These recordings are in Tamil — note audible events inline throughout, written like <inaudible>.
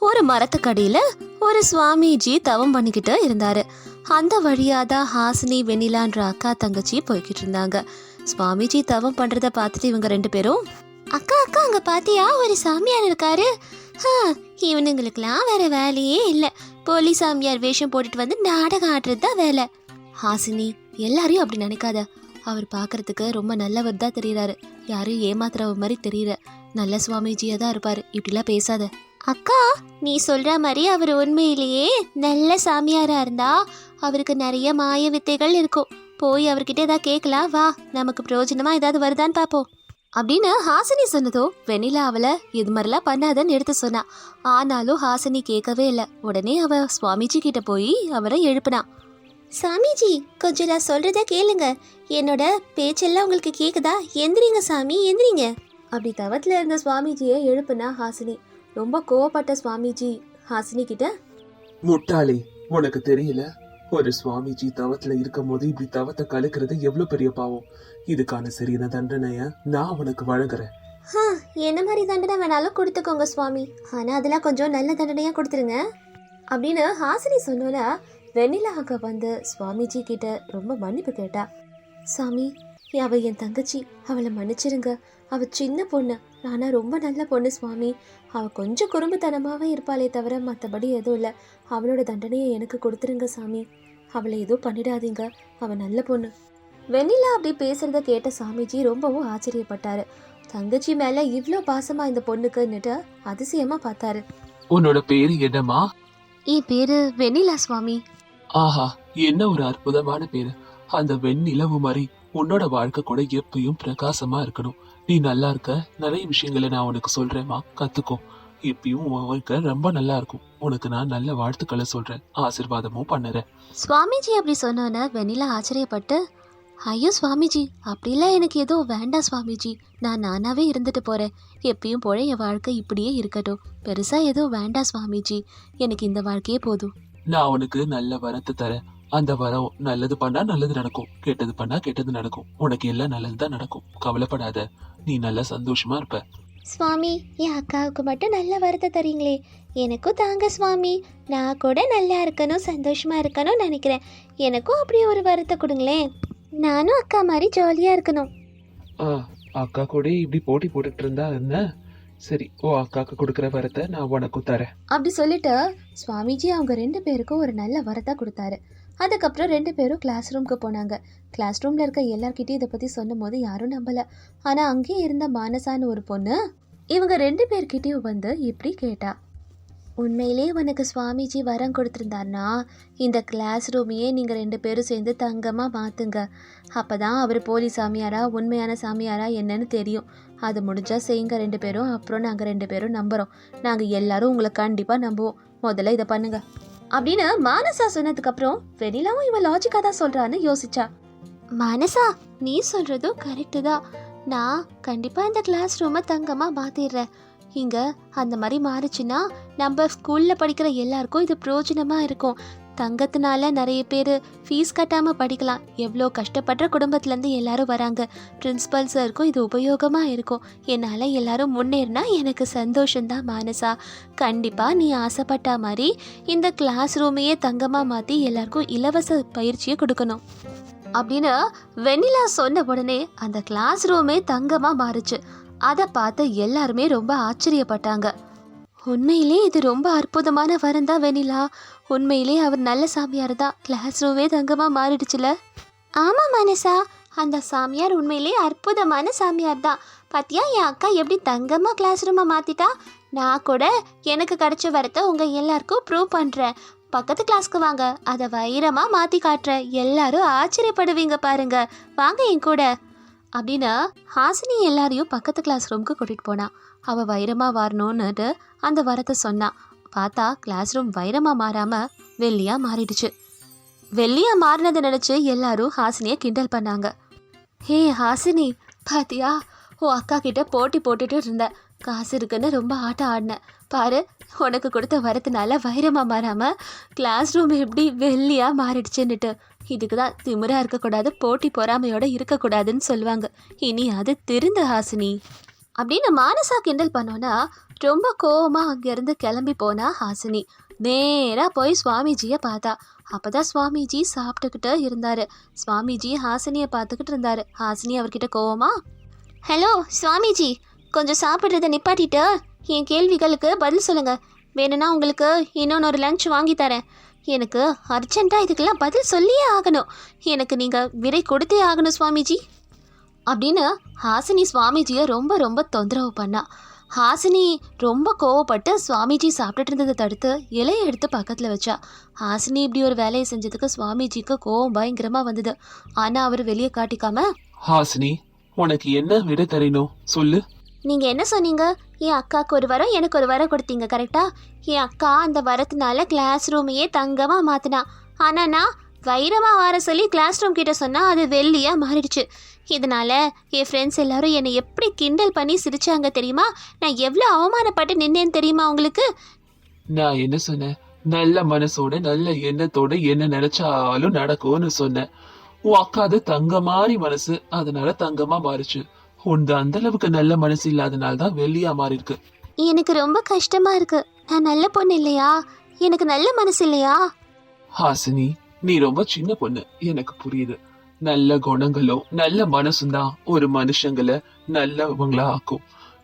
ஒரு மரத்துக்கடியில ஒரு சுவாமிஜி தவம் பண்ணிக்கிட்டு இருந்தாரு. அந்த வழியா தான் ஹாசினி வெண்ணிலான்ற அக்கா தங்கச்சி போய்கிட்டு இருந்தாங்க. சுவாமிஜி தவம் பண்றத பார்த்துட்டு இவங்க ரெண்டு பேரும் அக்கா அக்கா அங்க பாத்தியா? ஒரு சாமியார் இருக்காரு. ஹா, இவனுங்களுக்கெல்லாம் வேற வேலையே இல்லை. போலி சாமியார் வேஷம் போட்டுட்டு வந்து நாடகம் ஆடுறது தான் வேலை. ஹாசினி எல்லாரையும் அப்படி நினைக்காத. அவர் பார்க்கறதுக்கு ரொம்ப நல்லவர் தான் தெரியறாரு. யாரும் ஏமாத்துறவ மாதிரி தெரியல. நல்ல சுவாமிஜியா தான் இருப்பாரு. இப்படிலாம் பேசாத. அக்கா நீ சொல்ற மாதிரி அவர் உண்மையிலேயே நல்ல சாமியாரா இருந்தா அவருக்கு நிறைய மாய வித்தைகள் இருக்கும். போய் அவர்கிட்ட ஏதாவது கேட்கலாம் வா நமக்கு பிரயோஜனமா ஏதாவது வருதான்னு பார்ப்போம் அப்படின்னு ஹாசினி சொன்னதோ வெண்ணிலா அவளை இது மாதிரிலாம் பண்ணாதன்னு எடுத்து சொன்னா. ஆனாலும் ஹாசினி கேட்கவே இல்லை. உடனே அவ சுவாமிஜி கிட்ட போய் அவரை எழுப்புனான் சாமிஜி கொஞ்சம் நான் சொல்றத கேளுங்க. என்னோட பேச்செல்லாம் உங்களுக்கு கேக்குதா? எந்திரிங்க சாமி எந்திரிங்க. அப்படி தவத்துல இருந்த சுவாமிஜியை எழுப்புனா ஹாசினி. ரொம்ப கோவப்பட்ட சுவாமிஜி ஹாசினி கிட்ட? முட்டாளே உனக்கு தெரியல? ஒரு சுவாமிஜி தவத்துல இருக்கும் போது இப்படி தவத்தை கலக்கிறது எவ்வளவு பெரிய பாவம். இதுக்கான சரியான தண்டனைய நான் உனக்கு வழங்குறேன். "ஹா, என்ன மாதிரி தண்டனை வேணாலும் கொடுத்துக்கோங்க சுவாமி. ஆனா அதெல்லாம் கொஞ்சம் நல்ல தண்டனையா கொடுத்துருங்க. அப்படின்னு ஹாசினி சொன்னோல வெண்ணிலா அக்கா வந்து சுவாமிஜி கிட்ட ரொம்ப மன்னிப்பு கேட்டா. சாமி அவ என் தங்கச்சி. அவளை மன்னிச்சிருங்க. அவ சின்ன பொண்ணு. ஆனா ரொம்ப நல்ல பொண்ணு சுவாமி. அவ கொஞ்சம் குறும்புத்தனமாவே இருப்பாளே தவிர மற்றபடி எதுவும் இல்லை. அவளோட தண்டனையை எனக்கு கொடுத்துருங்க சாமி. அவளை எதுவும் பண்ணிடாதீங்க. அவ நல்ல பொண்ணு. வெண்ணிலா அப்படி பேசுறத கேட்ட சாமிஜி ரொம்பவும் ஆச்சரியப்பட்டாரு. தங்கச்சி மேல இவ்ளோ பாசமா இந்த பொண்ணுக்குன்னுட்டு அதிசயமா பார்த்தாரு. உன்னோட பேரு என்னம்மா? என் பேரு வெண்ணிலா சுவாமி. ஆஹா என்ன ஒரு அற்புதமான பேரு. அந்த வெண்ணிலவு மாதிரி உன்னோட வாழ்க்கை கூட எப்பயும் பிரகாசமா இருக்கணும். நீ நல்லா இருக்க. நிறைய விஷயங்களை நான் உனக்கு சொல்றேம்மா கத்துக்கோ. எப்பயும் உன் வாழ்க்கை ரொம்ப நல்லா இருக்கும். உனக்கு நான் நல்ல வாழ்த்துக்களை சொல்றேன். ஆசிர்வாதமும் பண்ணுறேன். சுவாமிஜி அப்படி சொன்னோன்னே வெண்ணிலா ஆச்சரியப்பட்டு ஐயோ சுவாமிஜி அப்படிலாம் எனக்கு எதுவும் வேண்டாம் சுவாமிஜி. நான் நானாவே இருந்துட்டு போறேன். எப்பயும் போல என் வாழ்க்கை இப்படியே இருக்கட்டும். பெருசா எதுவும் வேண்டாம் சுவாமிஜி. எனக்கு இந்த வாழ்க்கையே போதும். நான் உனக்கு நல்ல வரத்தை தரேன். அந்த வரம் நல்லது பண்ணா நல்லது நடக்கும். கெட்டது பண்ணா கெட்டது நடக்கும். உனக்கு எல்லாம் நல்லது தான் நடக்கும். கவலைப்படாத. நீ நல்லா சந்தோஷமா இருப்ப. சுவாமி என் அக்காவுக்கு மட்டும் நல்ல வரத்தை தரீங்களே. எனக்கும் தாங்க சுவாமி. நான் கூட நல்லா இருக்கணும் சந்தோஷமா இருக்கணும் நினைக்கிறேன். எனக்கும் அப்படி ஒரு வரத்தை கொடுங்களேன். நானும் அக்கா மாதிரி ஜாலியா இருக்கணும். ஆ அக்கா கூட இப்படி போட்டி போட்டுட்டு இருந்தா என்ன? சரி ஓ அக்காக்கு கொடுக்குற வரத்தை நான் உனக்கும் தரேன். அப்படி சொல்லிட்டு சுவாமிஜி அவங்க ரெண்டு பேருக்கும் ஒரு நல்ல வரத்தை கொடுத்தாரு. அதுக்கப்புறம் ரெண்டு பேரும் கிளாஸ் ரூம்க்கு போனாங்க. கிளாஸ் ரூமில் இருக்க எல்லார்கிட்டையும் இதை பற்றி சொன்னும் போது யாரும் நம்பலை. ஆனால் அங்கேயே இருந்த மானசான்னு ஒரு பொண்ணு இவங்க ரெண்டு பேர்கிட்டையும் வந்து இப்படி கேட்டா. உண்மையிலே உனக்கு சுவாமிஜி வரம் கொடுத்துருந்தாருன்னா இந்த கிளாஸ் ரூமையே நீங்கள் ரெண்டு பேரும் சேர்ந்து தங்கமாக மாற்றுங்க அப்போ தான் அவர் போலி சாமியாரா உண்மையான சாமியாரா என்னன்னு தெரியும். அது முடிஞ்சால் செய்யுங்க ரெண்டு பேரும். அப்புறம் நாங்கள் ரெண்டு பேரும் நம்புகிறோம் நாங்கள் எல்லாரும் உங்களை கண்டிப்பாக நம்புவோம். முதல்ல இதை பண்ணுங்கள் அப்படின்னு மானசா சொன்னதுக்கப்புறம் வெனிலாவும் இவன் லாஜிக்காக தான் சொல்கிறான்னு யோசிச்சா. மானசா நீ சொல்கிறதும் கரெக்டு தான். நான் கண்டிப்பாக இந்த கிளாஸ் ரூமை தங்கமாக மாற்றிடுறேன் இங்கே அந்த மாதிரி மாறுச்சுன்னா நம்ம ஸ்கூலில் படிக்கிற எல்லாருக்கும் இது பிரயோஜனமா இருக்கும். தங்கத்தினால நிறைய பேர் ஃபீஸ் கட்டாமல் படிக்கலாம். எவ்வளோ கஷ்டப்படுற குடும்பத்துலேருந்து எல்லாரும் வராங்க. பிரின்ஸிபல் சாருக்கும் இது உபயோகமாக இருக்கும். என்னால் எல்லாரும் முன்னேறினா எனக்கு சந்தோஷந்தான் மானசா. கண்டிப்பாக நீ ஆசைப்பட்ட மாதிரி இந்த கிளாஸ் ரூமையே தங்கமாக மாற்றி எல்லாருக்கும் இலவச பயிற்சியை கொடுக்கணும். அப்படின்னு வெண்ணிலா சொன்ன உடனே அந்த கிளாஸ் ரூமே தங்கமாக மாறுச்சு. அதை பார்த்து எல்லாருமே ரொம்ப ஆச்சரியப்பட்டாங்க. உண்மையிலே இது ரொம்ப அற்புதமான வரம் தான் வெண்ணிலா. உண்மையிலே அவர் நல்ல சாமியார் தான். கிளாஸ் ரூமே தங்கமாக மாறிடுச்சுல. ஆமாம் மனசா. அந்த சாமியார் உண்மையிலே அற்புதமான சாமியார் தான். பாத்தியா என் அக்கா எப்படி தங்கமாக கிளாஸ் ரூமை மாற்றிட்டா நான் கூட எனக்கு கிடைச்ச வரத்தை உங்கள் எல்லாருக்கும் ப்ரூவ் பண்ணுறேன் பக்கத்து கிளாஸ்க்கு வாங்க. அதை வைரமாக மாற்றி காட்டுறேன். எல்லாரும் ஆச்சரியப்படுவீங்க பாருங்க. வாங்க என் கூட. அப்படின்னு ஹாசினி எல்லாரையும் பக்கத்து கிளாஸ் ரூமுக்கு கூட்டிகிட்டு போனான் அவள் வைரமாக வரணும்னுட்டு அந்த வரத்தை சொன்னான் பார்த்தா கிளாஸ் ரூம் வைரமாக மாறாமல் வெள்ளியாக மாறிடுச்சு. வெள்ளியாக மாறினதை நினச்சி எல்லாரும் ஹாசினியை கிண்டல் பண்ணாங்க. ஹே ஹாசினி பாத்தியா? ஓ அக்கா கிட்ட போட்டி போட்டுட்டு இருந்தேன் காசு இருக்குன்னு ரொம்ப ஆட்டம் ஆடினேன் பாரு உனக்கு கொடுத்த வரத்துனால வைரமாக மாறாமல் கிளாஸ் ரூம் எப்படி வெள்ளியாக மாறிடுச்சுன்னுட்டு. இதுக்கு தான் திமிராக இருக்கக்கூடாது போட்டி பொறாமையோடு இருக்கக்கூடாதுன்னு சொல்லுவாங்க. இனி அது திருந்த ஹாசினி. அப்படின்னு மானசா கிண்டல் பண்ணோன்னா ரொம்ப கோவமாக அங்கேருந்து கிளம்பி போனா ஹாசினி. நேராக போய் சுவாமிஜியை பார்த்தா. அப்பதான் சுவாமிஜி சாப்பிட்டுக்கிட்டு இருந்தார். சுவாமிஜி ஹாசினியை பார்த்துக்கிட்டு இருந்தார். ஹாசினி அவர்கிட்ட கோவமா ஹலோ சுவாமிஜி கொஞ்சம் சாப்பிட்றத நிப்பாட்டிட்டு என் கேள்விகளுக்கு பதில் சொல்லுங்கள் வேணும்னா உங்களுக்கு இன்னொன்று ஒரு லஞ்ச் வாங்கி தரேன். எனக்கு அர்ஜெண்ட்டாக இதுக்கெல்லாம் பதில் சொல்லியே ஆகணும். எனக்கு நீங்கள் விடை கொடுத்தே ஆகணும் சுவாமிஜி. அப்படின்னு ஹாசினி சுவாமிஜியை ரொம்ப ரொம்ப தொந்தரவு பண்ணா. ஹாசினி ரொம்ப கோவப்பட்டு சுவாமிஜி சாப்பிட்டுட்டு இருந்ததை தடுத்து இலையை எடுத்து பக்கத்தில் வச்சா. ஹாசினி இப்படி ஒரு வேலையை செஞ்சதுக்கு சுவாமிஜிக்கு கோவம் பயங்கரமாக வந்தது. ஆனால் அவர் வெளியே காட்டிக்காம ஹாசினி உனக்கு என்ன விட தெரியணும் சொல்லு. நீங்கள் என்ன சொன்னீங்க? என் அக்காவுக்கு ஒரு வரம் எனக்கு ஒரு வரம் கொடுத்தீங்க கரெக்டா? என் அக்கா அந்த வரத்தினால கிளாஸ் ரூமையே தங்கமாக மாற்றினா ஆனால் நான் வைரமாக வர சொல்லி கிளாஸ் ரூம் கிட்ட சொன்னால் அது வெள்ளியாக மாறிடுச்சு. இதனால என் ஃப்ரெண்ட்ஸ் எல்லாரும் என்னை எப்படி கிண்டல் பண்ணி சிரிச்சாங்க தெரியுமா? நான் எவ்வளோ அவமானப்பட்டு நின்னேன்னு தெரியுமா உங்களுக்கு? நான் என்ன சொன்னேன்? நல்ல மனசோட நல்ல எண்ணத்தோட என்ன நினைச்சாலும் நடக்கும்னு சொன்னேன். உன் அக்கா அது தங்க மாதிரி மனசு அதனால தங்கமா மாறுச்சு. உன் அந்த அளவுக்கு நல்ல மனசு இல்லாதனால தான் வெள்ளியா மாறி இருக்கு எனக்கு ரொம்ப கஷ்டமா இருக்கு. நான் நல்ல பொண்ணு இல்லையா? எனக்கு நல்ல மனசு இல்லையா? ஹாசினி நீ ரொம்ப சின்ன பொண்ணு. எனக்கு புரியுது. நல்ல குணங்களும் நல்ல மனசும் தான் ஒரு மனுஷங்களை நல்லவங்களா ஆக்கும்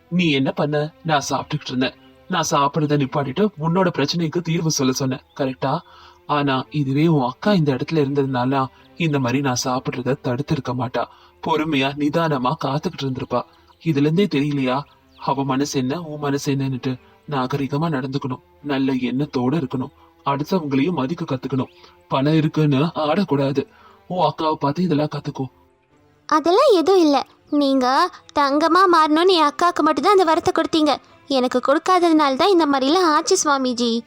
நீ என்ன பண்ண? நான் சாப்பிட்டுக்கிட்டு இருந்தேன். நான் சாப்பிடுறத நிப்பாட்டிட்டு உன்னோட பிரச்சனைக்கு தீர்வு சொல்ல சொன்னேன். கரெக்டா ஆனா இதுவே உன் அக்கா இந்த இடத்துல இருந்ததுனால இந்த மாதிரி நான் சாப்பிடுறத தடுத்து இருக்க மாட்டா. பொறுமையா நிதானமா காத்துக்கிட்டு இருந்திருப்பா. இதுல இருந்தே தெரியலையா? அவ மனசு என்ன உன் மனசு என்னன்னுட்டு நாகரிகமா நடந்துக்கணும். நல்ல எண்ணத்தோட இருக்கணும். அடுத்தவங்களையும் மதிக்க கத்துக்கணும். பணம் இருக்குன்னு ஆடக்கூடாது. உன் அக்காவை பார்த்து இதெல்லாம் கத்துக்கோ. அதெல்லாம் எதுவும் இல்லை. நீங்கள் தங்கமாக மாறணும்னு என் அக்காவுக்கு மட்டும்தான் அந்த வரத்தை கொடுத்தீங்க. எனக்கு கொடுக்காததுனால தான் இந்த மாதிரிலாம் ஆச்சு சுவாமிஜி.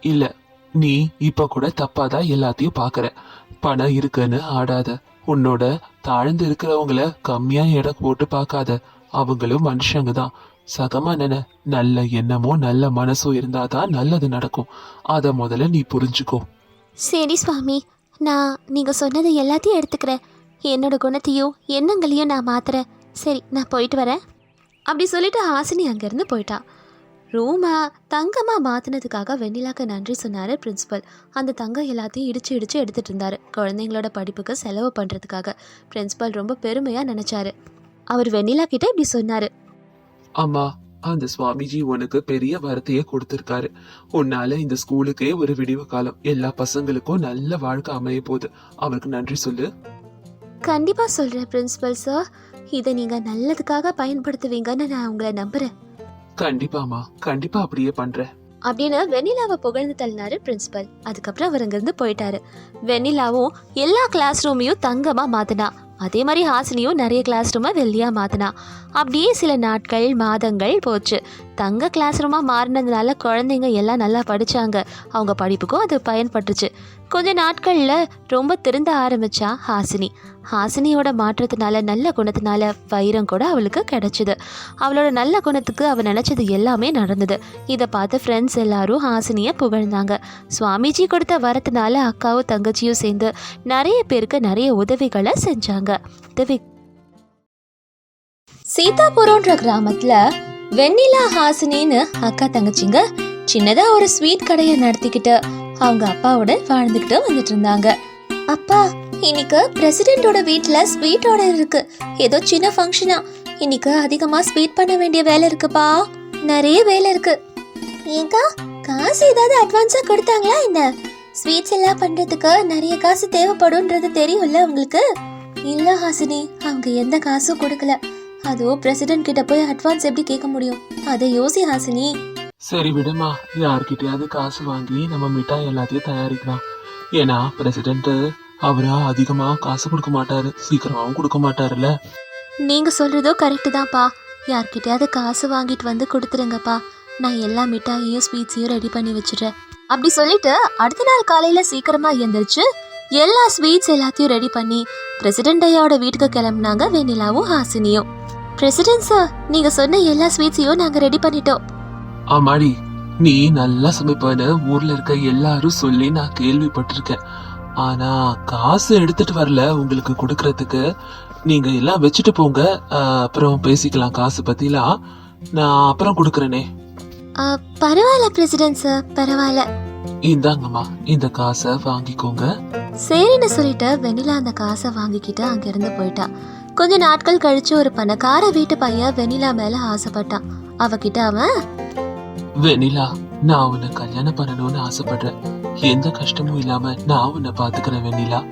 இல்ல நீ இப்ப கூட தப்பாதான் எல்லாத்தையும் பாக்குற. பணம் இருக்குன்னு ஆடாத. உன்னோட தாழ்ந்து இருக்கிறவங்கள கம்மியா எடை போட்டு பார்க்காத அவங்களும் மனுஷங்க தான். சகமா நினை நல்ல எண்ணமும் நல்ல மனசும் இருந்தாதான் நல்லது நடக்கும். அத முதல்ல நீ புரிஞ்சுக்கோ. சரி சுவாமி. நான் நீங்கள் சொன்னது எல்லாத்தையும் எடுத்துக்கிறேன். என்னோட குணத்தையும் எண்ணங்களையும் நான் மாத்துறேன். சரி நான் போயிட்டு வரேன். அப்படி சொல்லிட்டு ஹாசினி அங்கேருந்து போயிட்டா. ரூமை தங்கமாக மாற்றினதுக்காக வெண்ணிலாக்கு நன்றி சொன்னார் பிரின்சிபல். அந்த தங்கம் எல்லாத்தையும் இடிச்சு இடிச்சு எடுத்துகிட்டு இருந்தார். குழந்தைங்களோட படிப்புக்கு செலவு பண்ணுறதுக்காக பிரின்ஸிபல் ரொம்ப பெருமையாக நினச்சாரு. அவர் வெண்ணிலா கிட்டே இப்படி சொன்னார். ஆமாம் அந்த சுவாமிஜி உனக்கு பெரிய வரத்தையே கொடுத்திருக்காரு. உன்னால இந்த ஸ்கூலுக்கே ஒரு விடிவு காலம். எல்லா பசங்களுக்கும் நல்ல வாழ்க்கை அமைய போகுது. அவருக்கு நன்றி சொல்லு. கண்டிப்பாக சொல்கிறேன் பிரின்சிபல் சார். இதை நீங்கள் நல்லதுக்காக பயன்படுத்துவீங்கன்னு நான் உங்களை நம்புகிறேன் கண்டிப்பாமா கண்டிப்பா அப்படியே பண்றேன். அப்படின்னு வெண்ணிலாவை புகழ்ந்து தள்ளினாரு பிரின்சிபல். அதுக்கப்புறம் அவர் அங்கிருந்து போயிட்டாரு. வெண்ணிலாவும் எல்லா கிளாஸ் ரூமையும் தங்கமா மாத்தினா. அதே மாதிரி ஹாசினியும் நிறைய கிளாஸ் ரூமை வெள்ளியாக மாற்றினா அப்படியே சில நாட்கள் மாதங்கள் போச்சு. தங்க கிளாஸ் ரூமாக மாறினதுனால குழந்தைங்க எல்லாம் நல்லா படித்தாங்க அவங்க படிப்புக்கும் அது பயன்பட்டுச்சு. கொஞ்ச நாட்களில் ரொம்ப திருந்த ஆரம்பித்தா ஹாசினி. ஹாசினியோட மாற்றத்தினால நல்ல குணத்தினால வைரம் கூட அவளுக்கு கிடைச்சிது. அவளோட நல்ல குணத்துக்கு அவள் நினச்சது எல்லாமே நடந்தது. இதை பார்த்து ஃப்ரெண்ட்ஸ் எல்லாரும் ஹாசினியை புகழ்ந்தாங்க. சுவாமிஜி கொடுத்த வரத்தினால அக்காவும் தங்கச்சியும் சேர்ந்து நிறைய பேருக்கு நிறைய உதவிகளை செஞ்சாங்க. உதவி சீதாபுரம்ன்ற கிராமத்தில் வெண்ணிலா ஹாசினின்னு அக்கா தங்கச்சிங்க சின்னதா ஒரு ஸ்வீட் கடையை நடத்திக்கிட்டு அவங்க அப்பாவோட வாழ்ந்துக்கிட்டு வந்துட்டு இருந்தாங்க அப்பா இன்னைக்கு பிரசிடென்ட்டோட வீட்டில் ஸ்வீட் ஆர்டர் இருக்கு. ஏதோ சின்ன ஃபங்க்ஷனா இன்னைக்கு அதிகமா ஸ்வீட் பண்ண வேண்டிய வேலை இருக்குப்பா. நிறைய வேலை இருக்கு. ஏங்கா காசு ஏதாவது அட்வான்ஸா கொடுத்தாங்களா என்ன? ஸ்வீட்ஸ் எல்லாம் பண்றதுக்கு நிறைய காசு தேவைப்படும்ன்றது தெரியும்ல உங்களுக்கு? இல்ல ஹாசினி அவங்க எந்த காசும் கொடுக்கல. அதுவும் பிரசிடென்ட் கிட்ட போய் அட்வான்ஸ் எப்படி கேட்க முடியும்? அதை யோசி ஹாசினி. சரி விடுமா. யார்கிட்டயாவது காசு வாங்கி நம்ம மிட்டாய் எல்லாத்தையும் தயாரிக்கலாம். ஏன்னா பிரசிடென்ட் அவரா அதிகமா காசு கொடுக்க மாட்டாரு. சீக்கிரமாவும் கொடுக்க மாட்டாருல்ல. நீங்க சொல்றதோ கரெக்டு தான்ப்பா. யார்கிட்டயாவது காசு வாங்கிட்டு வந்து கொடுத்துருங்கப்பா. நான் எல்லா மிட்டாயையும் ஸ்வீட்ஸையும் ரெடி பண்ணி வச்சிடுறேன். அப்படி சொல்லிட்டு அடுத்த நாள் காலையில சீக்கிரமா எந்திரிச்சு எல்லா ஸ்வீட்ஸ் எல்லாத்தையும் ரெடி பண்ணி பிரசிடென்ட் ஐயாவோட வீட்டுக்கு கிளம்புனாங்க வெண்ணிலாவும் ஹாசினியும். பிரசிடென்ட் சார் நீங்க சொன்ன எல்லா ஸ்வீட்ஸையும் நாங்க ரெடி பண்ணிட்டோம். ஆமாடி நீ நல்லா சமைப்பன்னு ஊர்ல இருக்க எல்லாரும் சொல்லி நான் கேள்விப்பட்டிருக்கேன். ஆனா காசு எடுத்துட்டு வரல உங்களுக்கு கொடுக்கறதுக்கு. நீங்க எல்லாம் வச்சுட்டு போங்க. அப்புறம் பேசிக்கலாம் காசு பத்திலாம் நான் அப்புறம் கொடுக்கறேனே. பரவாயில்ல பிரசிடென்ட் சார் பரவாயில்ல. இந்தாங்கம்மா இந்த காசை வாங்கிக்கோங்க. சரின்னு சொல்லிட்டு வெண்ணிலா அந்த காசை வாங்கிக்கிட்டு அங்கிருந்து போயிட்டா. கொஞ்ச நாட்கள் கழிச்சு ஒரு பணக்கார வீட்டு பையன் வெண்ணிலா மேல ஆசைப்பட்டான். அவகிட்ட அவன் வெண்ணிலா நான் உன்னை கல்யாணம் பண்ணணும்னு ஆசைப்படுறேன். எந்த கஷ்டமும் இல்லாம நான் உன்னை பாத்துக்கிறேன் வெண்ணிலா.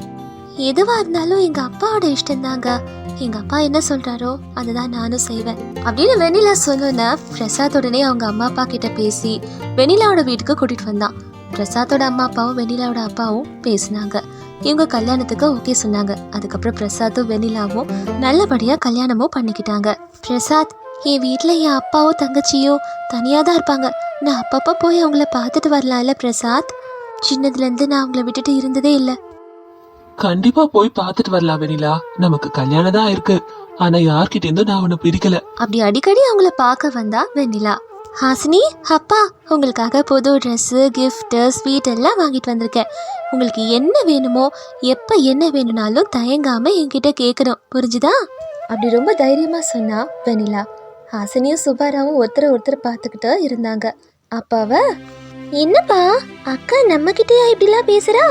எதுவா இருந்தாலும் எங்க அப்பாவோட இஷ்டம் தாங்க எங்க அப்பா என்ன சொல்றாரோ அதுதான் நானும் செய்வேன். அப்படின்னு வெண்ணிலா சொன்னோன்ன பிரசாத் உடனே அவங்க அம்மா அப்பா கிட்ட பேசி வெண்ணிலாவோட வீட்டுக்கு கூட்டிட்டு வந்தான். பிரசாத்தோட அம்மா அப்பாவும் வெண்ணிலாவோட அப்பாவும் பேசினாங்க. இவங்க கல்யாணத்துக்கு ஓகே சொன்னாங்க. அதுக்கப்புறம் பிரசாத்தும் வெண்ணிலாவும் நல்லபடியா கல்யாணமும் பண்ணிக்கிட்டாங்க. பிரசாத் என் வீட்ல என் அப்பாவோ தங்கச்சியோ தனியா தான் இருப்பாங்க. நான் அப்பப்போ போய் அவங்கள பார்த்துட்டு வரலாம்ல பிரசாத்? சின்னதுல இருந்து நான் அவங்கள விட்டுட்டு இருந்ததே இல்லை. கண்டிப்பா போய் பார்த்துட்டு வரலாம் வெண்ணிலா. நமக்கு கல்யாணம் தான் இருக்கு. ஆனா யார்கிட்ட இருந்தும் நான் உன்னை பிரிக்கல. அப்படி அடிக்கடி அவங்கள பார்க்க வந்தா வெண்ணிலா. ஹாசினி அப்பா உங்களுக்காக புது ட்ரெஸ்ஸு கிஃப்ட்டு ஸ்வீட் எல்லாம் வாங்கிட்டு வந்திருக்கேன். உங்களுக்கு என்ன வேணுமோ எப்போ என்ன வேணும்னாலும் தயங்காம என்கிட்ட கேட்கணும் புரிஞ்சுதா? அப்படி ரொம்ப தைரியமா சொன்னா வெண்ணிலா. ஹாசினியும் சுபாராவும் ஒருத்தர் ஒருத்தர் பார்த்துக்கிட்டு இருந்தாங்க. அப்பாவ? என்னப்பா அக்கா நம்ம கிட்டயா இப்படிலாம் பேசுறா?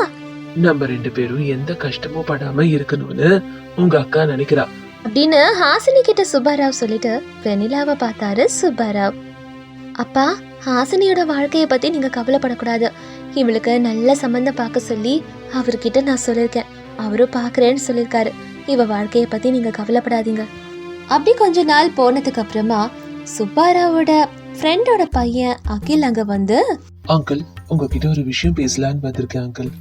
நம்ம ரெண்டு பேரும் எந்த கஷ்டமும் படாம இருக்கணும்னு உங்க அக்கா நினைக்கிறா. அப்படின்னு ஹாசினி கிட்ட சுப்பாராவ் சொல்லிட்டு வெண்ணிலாவை பார்த்தாரு சுப்பாராவ் அப்பா ஹாசினியோட வாழ்க்கைய பத்தி நீங்க கவலைப்படக்கூடாது. இவளுக்கு நல்ல சம்பந்தம் பார்க்க சொல்லி அவர்கிட்ட நான் சொல்லியிருக்கேன். அவரும் பார்க்கறேன்னு சொல்லியிருக்காரு. இவ வாழ்க்கைய பத்தி நீங்க கவலைப்படாதீங்க. அப்படி கொஞ்ச நாள் போனதுக்கு அப்புறமா சுப்பாராவோட ஃப்ரெண்டோட பையன் அகில் அங்க வந்து அங்கிள் உங்ககிட்ட ஒரு விஷயம் பேசலான்னு வந்திருக்கேன் அங்கிள்.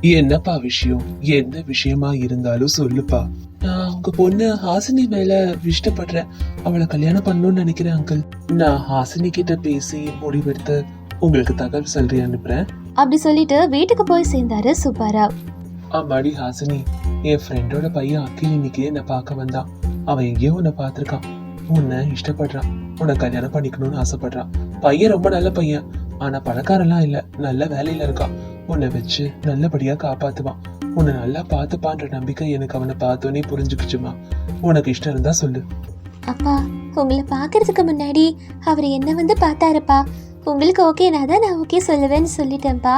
என்னப்பா விஷயம்? என்ன விஷயமா இருந்தாலும் சொல்லுப்பா. நான் உங்க பொண்ணு ஹாசினி மேல இஷ்டப்படுறேன். அவளை கல்யாணம் பண்ணணும்னு நினைக்கிறேன் அங்கிள் நான் ஹாசினி கிட்ட பேசி முடிவெடுத்து உங்களுக்கு தகவல் சொல்றேன் அனுப்புறேன். அப்படி சொல்லிட்டு வீட்டுக்கு போய் சேர்ந்தாரு சுப்பாராவ் அம்மாடி ஹாசினி. என் ஃப்ரெண்டோட பையன் அகில் இன்னைக்கு என்னை பார்க்க வந்தான். அவன் எங்கேயோ உன்னை பார்த்திருக்கான். உன்னை இஷ்டப்படுறான். உன்னை கல்யாணம் பண்ணிக்கணும்னு ஆசைப்படுறான். பையன் ரொம்ப நல்ல பையன். ஆனா பணக்காரன்லாம் இல்ல. நல்ல வேலையில இருக்கான். உன்னை வச்சு நல்லபடியா காப்பாத்துவான். உன்னை நல்லா பார்த்துப்பான்ற நம்பிக்கை எனக்கு அவனை பார்த்தோன்னே புரிஞ்சுக்கிச்சுமா. உனக்கு இஷ்டம் இருந்தா சொல்லு. அப்பா உங்களை பார்க்கறதுக்கு முன்னாடி அவர் என்ன வந்து பார்த்தாருப்பா? உங்களுக்கு ஓகேனா தான் நான் ஓகே சொல்லுவேன்னு சொல்லிட்டேன்ப்பா.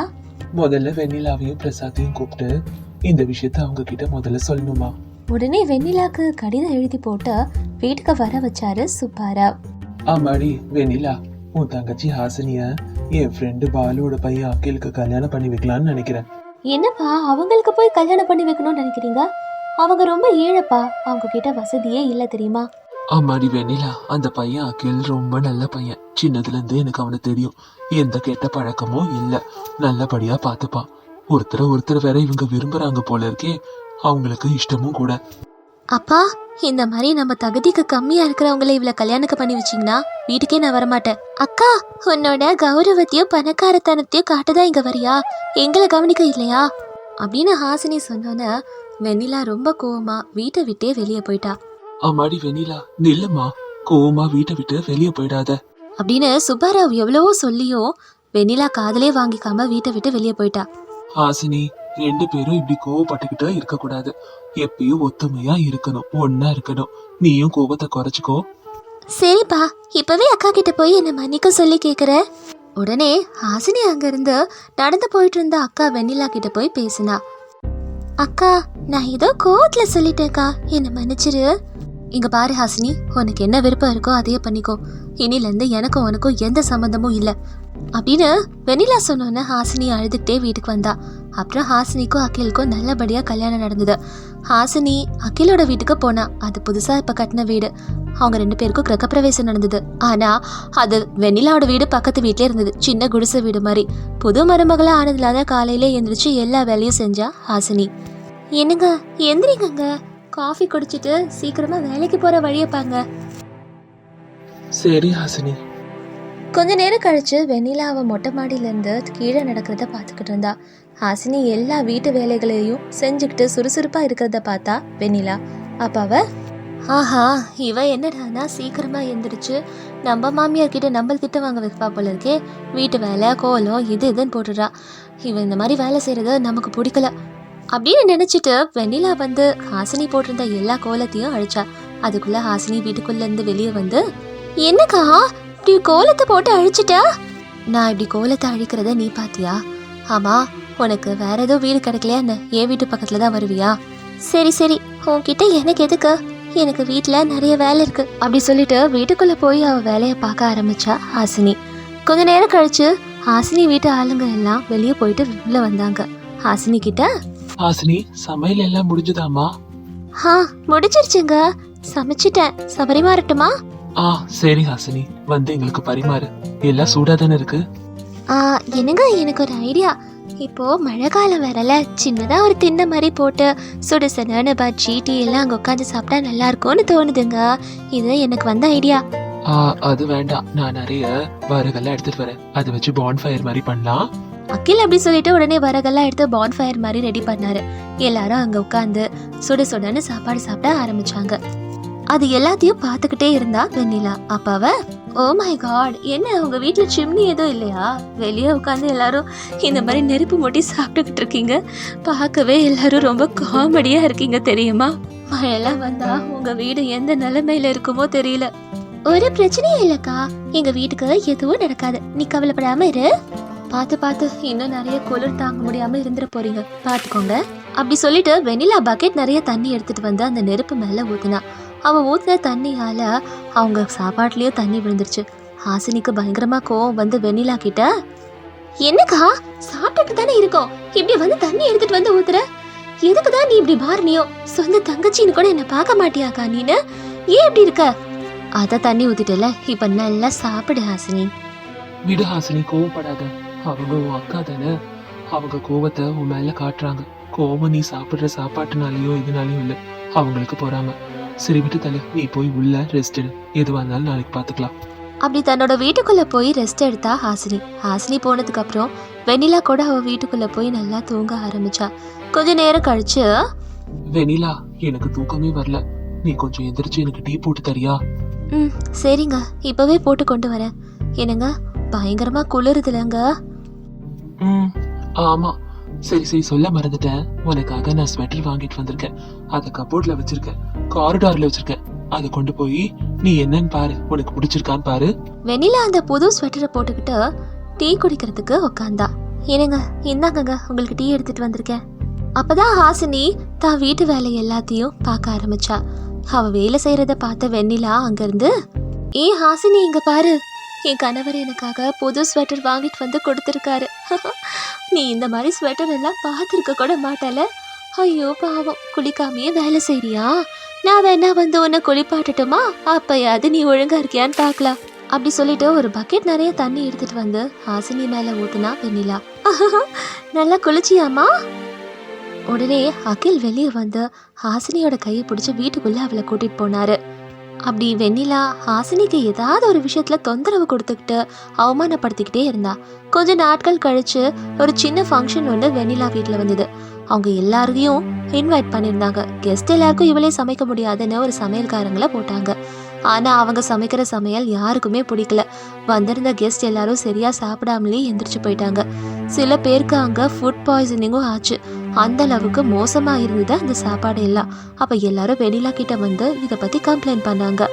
முதல்ல வெண்ணிலாவையும் பிரசாத்தையும் கூப்பிட்டு இந்த விஷயத்த அவங்க கிட்ட முதல்ல சொல்லணுமா? உடனே வெண்ணிலாக்கு கடிதம் எழுதி போட்டு வீட்டுக்கு வர வச்சாரு சுப்பாராவ் ஆமாடி வெண்ணிலா உன் தங்கச்சி ஹாசினிய என் ஃப்ரெண்டு பாலுவோட பையன் அகிலுக்கு கல்யாணம் பண்ணி வைக்கலாம்னு நினைக்கிறேன். என்னப்பா அவங்களுக்கு போய் கல்யாணம் பண்ணி வைக்கணும்னு நினைக்கிறீங்க? அவங்க ரொம்ப ஏழைப்பா. அவங்க கிட்ட வசதியே இல்லை தெரியுமா? ஆமாடி வெண்ணிலா அந்த பையன் அகில் ரொம்ப நல்ல பையன். சின்னதுல இருந்து எனக்கு அவனை தெரியும். எந்த கெட்ட பழக்கமும் இல்ல. நல்லபடியா பார்த்துப்பான் ஒருத்தர ஒருத்தர் வேற இவங்க விரும்புறாங்க போல இருக்கே. அவங்களுக்கு இஷ்டமும் கூட. அப்பா இந்த மாதிரி நம்ம தகுதிக்கு கம்மியா இருக்கிறவங்கள இவ்வளவு கல்யாணக்கு பண்ணி வச்சீங்கன்னா வீட்டுக்கே நான் வரமாட்டேன். அக்கா உன்னோட கௌரவத்தையும் பணக்காரத்தனத்தையும் காட்டுதான் இங்க வரியா? எங்களை கவனிக்க இல்லையா? அப்படின்னு ஹாசினி சொன்னோன்னே வெண்ணிலா ரொம்ப கோவமா வீட்டை விட்டே வெளியே போயிட்டா. ஆமாடி வெண்ணிலா நில்லுமா கோவமா வீட்டை விட்டு வெளியே போயிடாத. அப்படின்னு சுப்பாராவ் எவ்வளவோ சொல்லியும் வெண்ணிலா காதலே வாங்கிக்காம வீட்டை விட்டு வெளியே போயிட்டா. ஹாசினி ரெண்டு பேரும் இப்படி கோவப்பட்டுக்கிட்டு இருக்கக்கூடாது. எப்பயும் ஒத்துமையா இருக்கணும் ஒன்னா இருக்கணும். நீயும் கோபத்தை குறைச்சிக்கோ. சரிப்பா இப்பவே அக்கா கிட்ட போய் என்ன மன்னிக்க சொல்லி கேக்குற. உடனே ஹாசினி அங்கிருந்து நடந்து போயிட்டு இருந்த அக்கா வெண்ணிலா கிட்ட போய் பேசினா. அக்கா நான் ஏதோ கோவத்துல சொல்லிட்டேன்க்கா. என்ன மன்னிச்சிரு. இங்க பாரு ஹாசினி உனக்கு என்ன விருப்பம் இருக்கோ அதையே பண்ணிக்கோ. இனில இருந்து எனக்கும் உனக்கும் எந்த சம்மந்தமும் இல்ல. அப்படின்னு வெண்ணிலா சொன்னோன்னே ஹாசினி அழுதுகிட்டே வீட்டுக்கு வந்தா. அப்புறம் ஹாசினிக்கும் அகிலுக்கும் நல்லபடியாக கல்யாணம் நடந்தது. ஹாசினி அகிலோட வீட்டுக்கு போனா அது புதுசாக இப்போ கட்டின வீடு. அவங்க ரெண்டு பேருக்கும் கிரகப்பிரவேசம் நடந்தது. ஆனால் அது வெண்ணிலாவோட வீடு பக்கத்து வீட்டிலே இருந்தது. சின்ன குடிசை வீடு மாதிரி. புது மருமகளாக ஆனதுலாத காலையில எந்திரிச்சு எல்லா வேலையும் செஞ்சா ஹாசினி. என்னங்க எந்திரிங்கங்க. காஃபி குடிச்சிட்டு சீக்கிரமா வேலைக்கு போற வழியப்பாங்க சரி ஹாசினி. கொஞ்ச நேரம் கழிச்சு வெண்ணிலா அவன் மொட்டை மாடியிலேருந்து கீழே நடக்கிறத பார்த்துக்கிட்டு இருந்தா. ஹாசினி எல்லா வீட்டு வேலைகளையும் செஞ்சுக்கிட்டு சுறுசுறுப்பாக இருக்கிறத பார்த்தா வெண்ணிலா. அப்போ அவ ஆஹா இவ என்னடானா சீக்கிரமா எந்திரிச்சு நம்ம மாமியார் கிட்ட நம்ம திட்டம் வாங்க வைப்பா போல இருக்கே. வீட்டு வேலை கோலம் இது இதுன்னு போட்டுடுறா. இவ இந்த மாதிரி வேலை செய்யறது நமக்கு பிடிக்கல. அப்படின்னு நினைச்சிட்டு வெண்ணிலா வந்து ஹாசினி போட்டிருந்த எல்லா கோலத்தையும் அழிச்சா. அதுக்குள்ள ஹாசினி வீட்டுக்குள்ள இருந்து வெளியே வந்து என்னக்கா இப்படி கோலத்தை போட்டு அழிச்சிட்டா? நான் இப்படி கோலத்தை அழிக்கிறத நீ பாத்தியா? ஆமா உனக்கு வேற ஏதோ வீடு கிடைக்கலையா என்ன என் வீட்டு பக்கத்துல தான் வருவியா? சரி சரி உன்கிட்ட எனக்கு எதுக்கு? எனக்கு வீட்டில் நிறைய வேலை இருக்கு. அப்படி சொல்லிட்டு வீட்டுக்குள்ள போய் அவ வேலையை பார்க்க ஆரம்பிச்சா ஹாசினி. கொஞ்ச நேரம் கழிச்சு ஹாசினி வீட்டு ஆளுங்க எல்லாம் வெளியே போயிட்டு உள்ள வந்தாங்க. ஹாசினி கிட்ட ஹாசினி சமையல் எல்லாம் முடிஞ்சுதாமா ஆ முடிச்சிருச்சுங்க சமைச்சிட்டேன். சபரிமாறட்டுமா ஆ சரி ஹாசினி வந்து எங்களுக்கு பரிமாறு. எல்லாம் சூடா தானே இருக்கு? ஆ என்னங்க எனக்கு ஒரு ஐடியா இப்போ மழை காலம் வரல சின்னதா ஒரு திண்ணை மாதிரி போட்டு சுடுசனன்னு பஜ்ஜி டீ எல்லாம் அங்கே உட்காந்து சாப்பிட்டா நல்லா இருக்கும்னு தோணுதுங்க. இது எனக்கு வந்த ஐடியா ஆ அது வேண்டாம். நான் நிறைய வரகெல்லாம் எடுத்துட்டு வரேன். அதை வச்சு பாண்ட் ஃபயர் மாதிரி பண்ணலாம். அகில் அப்படி சொல்லிட்டு உடனே வரகெல்லாம் எடுத்து பான் ஃபயர் மாதிரி ரெடி பண்ணாரு. எல்லாரும் அங்க உட்காந்து சுட சுடன்னு சாப்பாடு சாப்பிட ஆரம்பிச்சாங்க. அது எல்லாத்தையும் பார்த்துக்கிட்டே இருந்தா வெண்ணிலா. அப்பாவ ஓ மை காட் என்ன உங்க வீட்ல சிம்னி எதுவும் இல்லையா? வெளியே உட்காந்து எல்லாரும் இந்த மாதிரி நெருப்பு மூட்டி சாப்பிட்டுக்கிட்டு இருக்கீங்க. பார்க்கவே எல்லாரும் ரொம்ப காமெடியா இருக்கீங்க தெரியுமா? மழையெல்லாம் வந்தா உங்க வீடு எந்த நிலைமையில இருக்குமோ தெரியல. ஒரு பிரச்சனையும் இல்லக்கா. எங்க வீட்டுக்கு எதுவும் நடக்காது. நீ கவலைப்படாம இரு. பார்த்து பார்த்து இன்னும் நிறைய குளிர் தாங்க முடியாம இருந்துட போறீங்க. பார்த்துக்கோங்க. அப்படி சொல்லிட்டு வெண்ணிலா பக்கெட் நிறைய தண்ணி எடுத்துட்டு வந்து அந்த நெருப்பு மேல ஊத்துனா. அவன் ஊற்றின தண்ணியால் அவங்க சாப்பாட்டுலயும் தண்ணி விழுந்துருச்சு. ஹாசினிக்கு பயங்கரமாக கோவம் வந்து வெண்ணிலா கிட்ட என்னக்கா சாப்பிட்டுட்டு தானே இருக்கோம். இப்படி வந்து தண்ணி எடுத்துட்டு வந்து ஊத்துற எதுக்கு தான் நீ இப்படி பாரணியோ? சொந்த தங்கச்சின்னு கூட என்ன பார்க்க மாட்டியாக்கா நீனு? ஏன் இப்படி இருக்க? அத தண்ணி ஊத்திட்டல இப்ப நல்லா சாப்பிடு ஹாசினி. விடு ஹாசினி கோவப்படாத. அவங்க உன் அக்கா தானே. அவங்க கோவத்தை உன் மேல காட்டுறாங்க. கோவம் நீ சாப்பிடுற சாப்பாட்டுனாலயோ இதனாலயோ இல்லை. அவங்களுக்கு போறாங்க சரி விட்டு தலை நீ போய் உள்ள ரெஸ்ட் எடு. எதுவா இருந்தாலும் நாளைக்கு பாத்துக்கலாம். அப்படி தன்னோட வீட்டுக்குள்ள போய் ரெஸ்ட் எடுத்தா ஹாசினி. ஹாசினி போனதுக்கு அப்புறம் வெண்ணிலா கூட அவ வீட்டுக்குள்ள போய் நல்லா தூங்க ஆரம்பிச்சா. கொஞ்ச நேரம் கழிச்சு வெனிலா எனக்கு தூக்கமே வரல. நீ கொஞ்சம் எந்திரிச்சு எனக்கு டீ போட்டு தரியா? ம் சரிங்க. இப்பவே போட்டு கொண்டு வரேன். என்னங்க பயங்கரமா குளிருதுலங்க. ம் ஆமா. சரி சரி சொல்ல மறந்துட்டேன். உனக்காக நான் ஸ்வெட்டர் வாங்கிட்டு வந்திருக்கேன். அதை கபோர்ட்ல வச்சிருக்கேன். காரிடார்ல வச்சிருக்கேன். அதை கொண்டு போய் நீ என்னன்னு பாரு. உனக்கு பிடிச்சிருக்கான்னு பாரு. வெண்ணிலா அந்த புது ஸ்வெட்டரை போட்டுக்கிட்டு டீ குடிக்கிறதுக்கு உக்காந்தா. என்னங்க இந்தாங்கங்க உங்களுக்கு டீ எடுத்துட்டு வந்திருக்கேன். அப்பதான் ஹாசினி தான் வீட்டு வேலை எல்லாத்தையும் பார்க்க ஆரம்பிச்சா. அவ வேலை செய்யறத பார்த்த வெண்ணிலா அங்கிருந்து ஏ ஹாசினி இங்க பாரு. என் கணவர் எனக்காக புது ஸ்வெட்டர் வாங்கிட்டு வந்து கொடுத்துருக்காரு. <laughs> நீ இந்த மாதிரி ஸ்வெட்டர் எல்லாம் பார்த்துருக்க கூட மாட்டல. ஐயோ பாவம். குளிக்காமையே வேலை செய்றியா? நான் வேணா வந்து உன்னை குளிப்பாட்டட்டுமா? அப்பயாவது நீ ஒழுங்கா இருக்கியான்னு பார்க்கலாம். அப்படி சொல்லிட்டு ஒரு பக்கெட் நிறைய தண்ணி எடுத்துட்டு வந்து ஹாசினி மேல ஊத்துனா வெண்ணிலா. <laughs> நல்லா குளிச்சியாமா உடனே அகில் வெளியே வந்து ஹாசினியோட கையை பிடிச்சி வீட்டுக்குள்ள அவளை கூட்டிட்டு போனாரு. அப்படி வெண்ணிலா ஹாசினிக்கு ஏதாவது ஒரு விஷயத்துல தொந்தரவு கொடுத்துக்கிட்டு அவமானப்படுத்திக்கிட்டே இருந்தா. கொஞ்ச நாட்கள் கழிச்சு ஒரு சின்ன ஃபங்க்ஷன் ஒன்று வெண்ணிலா வீட்டில் வந்தது. அவங்க எல்லாரையும் இன்வைட் பண்ணியிருந்தாங்க. கெஸ்ட் எல்லாருக்கும் இவளே சமைக்க முடியாதுன்னு ஒரு சமையல்காரங்களை போட்டாங்க. ஆனா அவங்க சமைக்கிற சமையல் யாருக்குமே பிடிக்கல. வந்திருந்த கெஸ்ட் எல்லாரும் சரியா சாப்பிடாமலே எந்திரிச்சு போயிட்டாங்க. சில பேருக்கு அங்க ஃபுட் பாய்சனிங்கும் ஆச்சு. அந்த அளவுக்கு மோசமா இருந்தது அந்த சாப்பாடு எல்லாம் அப்போ எல்லாரும் வெனிலா கிட்ட வந்து இதை பத்தி கம்ப்ளைண்ட் பண்ணாங்க.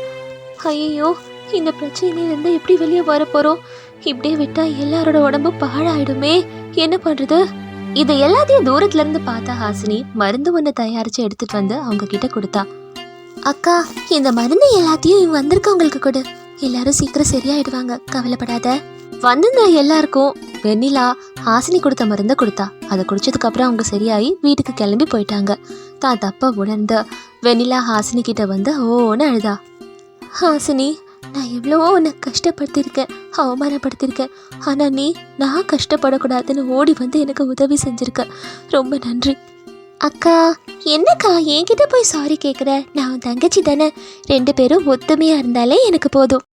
ஐயோ இந்த பிரச்சனையில இருந்து எப்படி வெளியே வர போகிறோம் இப்படியே விட்டா எல்லாரோட உடம்பு பாழாயிடுமே. என்ன பண்றது? இது எல்லாத்தையும் தூரத்துல இருந்து பார்த்தா ஹாசினி மருந்து ஒன்று தயாரிச்சு எடுத்துட்டு வந்து அவங்க கிட்ட கொடுத்தா. அக்கா இந்த மருந்து எல்லாத்தையும் இவங்க வந்திருக்கவங்களுக்கு கொடு. எல்லாரும் சீக்கிரம் சரியாயிடுவாங்க. கவலைப்படாத. வந்திருந்த எல்லாருக்கும் வெண்ணிலா ஹாசினி கொடுத்த மருந்தை கொடுத்தா. அதை குடிச்சதுக்கு அப்புறம் அவங்க சரியாகி வீட்டுக்கு கிளம்பி போயிட்டாங்க. தான் தப்ப உணர்ந்த வெண்ணிலா ஹாசினி கிட்ட வந்து ஓன்னு அழுதா. ஹாசினி நான் எவ்வளவோ உன்னை கஷ்டப்படுத்தியிருக்கேன் அவமானப்படுத்தியிருக்கேன். ஆனால் நீ நான் கஷ்டப்படக்கூடாதுன்னு ஓடி வந்து எனக்கு உதவி செஞ்சிருக்க. ரொம்ப நன்றி. அக்கா என்னக்கா என்கிட்ட போய் சாரி கேட்குற நான் உன் தங்கச்சி தானே. ரெண்டு பேரும் ஒத்துமையாக இருந்தாலே எனக்கு போதும்.